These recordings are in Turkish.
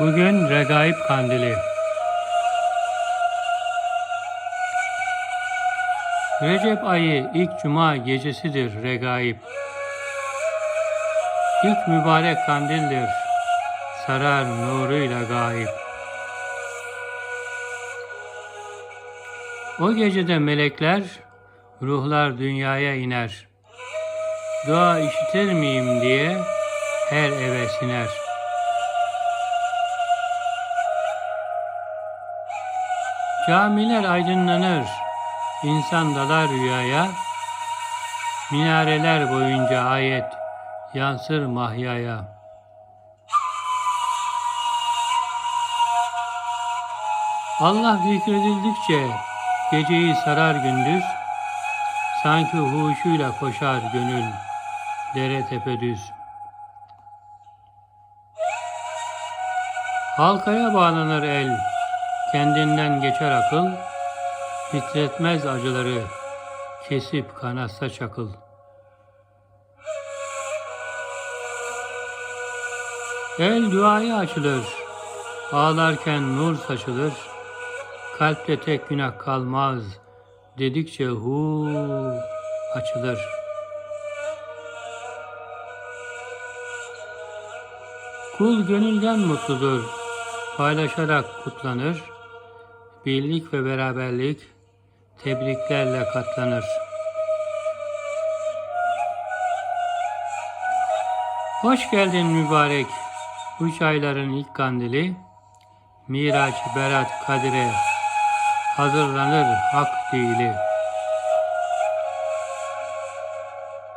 Bugün Regaib Kandili. Recep ayı ilk cuma gecesidir Regaib. İlk mübarek kandildir. Sarar nuruyla gayip. O gecede melekler, ruhlar dünyaya iner. Dua işitir miyim diye her eve siner. Camiler aydınlanır, insan dalar rüyaya, minareler boyunca ayet yansır mahyaya. Allah zikredildikçe geceyi sarar gündüz, sanki huşuyla koşar gönül dere tepe düz. Halkaya bağlanır el, kendinden geçer akıl, titretmez acıları, kesip kanatsa çakıl. El duaya açılır, ağlarken nur saçılır, kalpte tek günah kalmaz, dedikçe hu açılır. Kul gönülden mutludur, paylaşarak kutlanır, birlik ve beraberlik tebriklerle katlanır. Hoş geldin mübarek, üç ayların ilk kandili, Miraç, Berat, Kadir'e hazırlanır hak dili.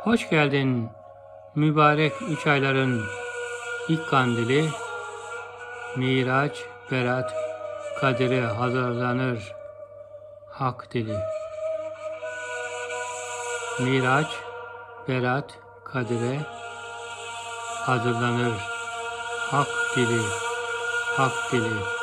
Hoş geldin mübarek üç ayların ilk kandili, Miraç, Berat, Kadir'e hazırlanır hak dili. Miraç, Berat, Kadir'e hazırlanır hak dili, hak dili.